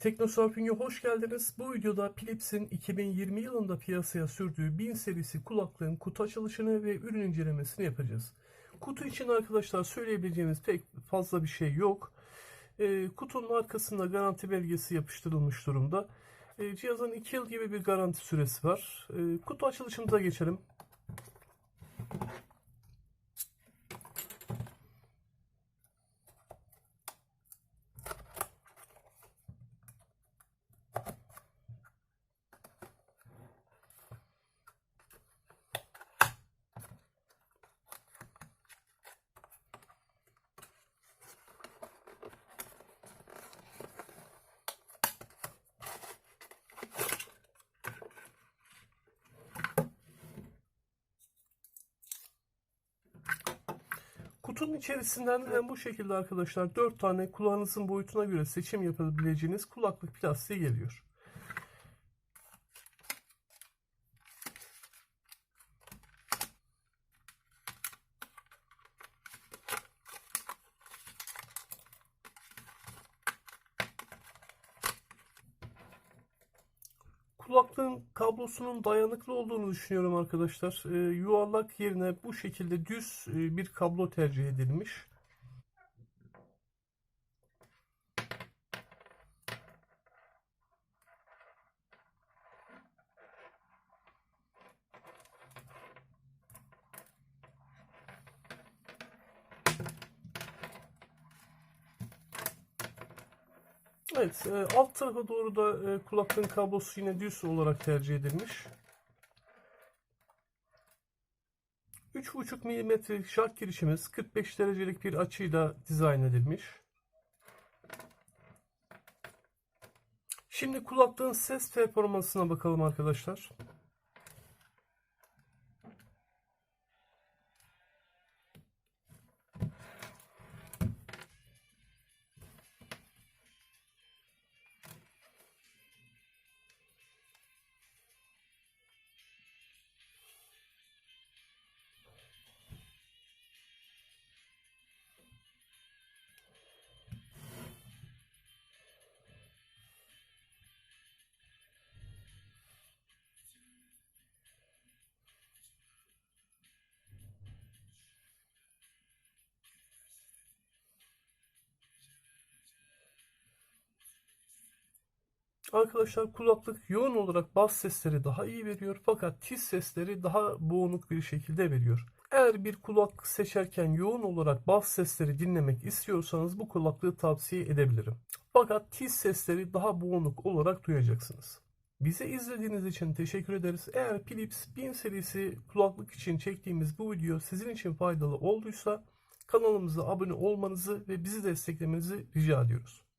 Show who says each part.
Speaker 1: Teknosurfing'e hoş geldiniz. Bu videoda Philips'in 2020 yılında piyasaya sürdüğü 1000 serisi kulaklığın kutu açılışını ve ürün incelemesini yapacağız. Kutu için arkadaşlar söyleyebileceğimiz pek fazla bir şey yok. Ee, kutunun arkasında garanti belgesi yapıştırılmış durumda. Ee, cihazın 2 yıl gibi bir garanti süresi var. Ee, kutu açılışımıza geçelim. Kutunun içerisinden hem bu şekilde arkadaşlar 4 tane kulağınızın boyutuna göre seçim yapabileceğiniz kulaklık plastiği geliyor. Kulaklığın kablosunun dayanıklı olduğunu düşünüyorum arkadaşlar. Ee, yuvarlak yerine bu şekilde düz e, bir kablo tercih edilmiş. Evet, e, alt tarafa doğru da e, kulaklığın kablosu yine düz olarak tercih edilmiş. 3.5 mm şark girişimiz 45 derecelik bir açıyla dizayn edilmiş. Şimdi kulaklığın ses performansına bakalım arkadaşlar. Arkadaşlar kulaklık yoğun olarak bas sesleri daha iyi veriyor fakat tiz sesleri daha boğuk bir şekilde veriyor. Eğer bir kulaklık seçerken yoğun olarak bas sesleri dinlemek istiyorsanız bu kulaklığı tavsiye edebilirim. Fakat tiz sesleri daha boğuk olarak duyacaksınız. Bizi izlediğiniz için teşekkür ederiz. Eğer Philips 1000 serisi kulaklık için çektiğimiz bu video sizin için faydalı olduysa kanalımıza abone olmanızı ve bizi desteklemenizi rica ediyoruz.